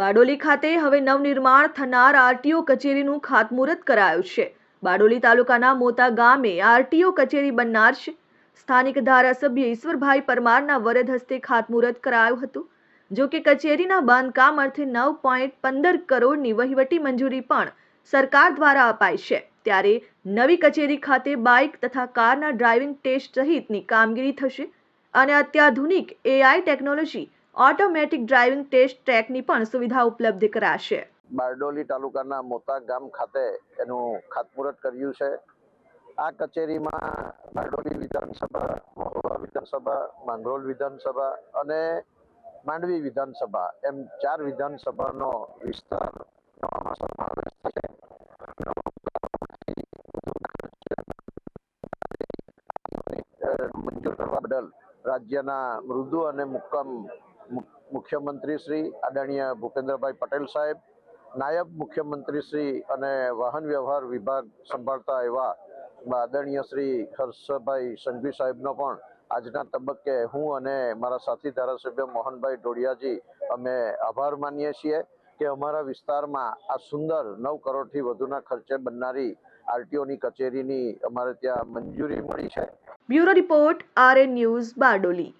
બારડોલી ખાતે હવે નવનિર્માણ થનાર આરટીઓ કચેરીનું ખાતમુહૂર્ત કરાયું છે. બારડોલી તાલુકાના મોતા ગામે આરટીઓ કચેરી બનનાર છે. સ્થાનિક ધારાસભ્ય ઈશ્વરભાઈ પરમારના વરદ હસ્તે ખાતમુહૂર્ત કરાયું હતું. જો કે કચેરીના બાંધકામ અર્થે નવ પોઈન્ટ પંદર કરોડની વહીવટી મંજૂરી પણ સરકાર દ્વારા અપાઈ છે. ત્યારે નવી કચેરી ખાતે બાઇક તથા કારના ડ્રાઇવિંગ ટેસ્ટ સહિતની કામગીરી થશે અને અત્યાધુનિક AI technology automatic driving test ટ્રેકની પણ સુવિધા ઉપલબ્ધ કરાશે. બારડોલી તાલુકાના મોતા ગામ ખાતે એનું ખાતમુહૂર્ત કર્યું છે. આ કચેરીમાં બારડોલી વિધાનસભા, મહુવા વિધાનસભા, માંગરોળ વિધાનસભા અને માંડવી વિધાનસભા એમ ચાર વિધાનસભાનો વિસ્તાર સમાવેશ છે. મંજૂર કરવા બદલ રાજ્યના મૃદુ અને મુક્કમ મુખ્યમંત્રી શ્રી આદરણીય ભૂપેન્દ્રભાઈ પટેલ સાહેબ, નાયબ મુખ્યમંત્રી શ્રી અને વાહન વ્યવહાર વિભાગ સંભાળતા એવા આદરણીય શ્રી હર્ષભાઈ સંઘવી સાહેબનો પણ આજના તબક્કે હું અને મારા સાથી ધારાસભ્ય મોહનભાઈ ડોડિયાજી અમે આભાર માનીએ છીએ કે અમારા વિસ્તારમાં આ સુંદર નવ કરોડથી વધુના ખર્ચે બનનારી આરટીઓની કચેરીની અમારે ત્યાં મંજૂરી મળી છે. Bureau report RN news Bardoli.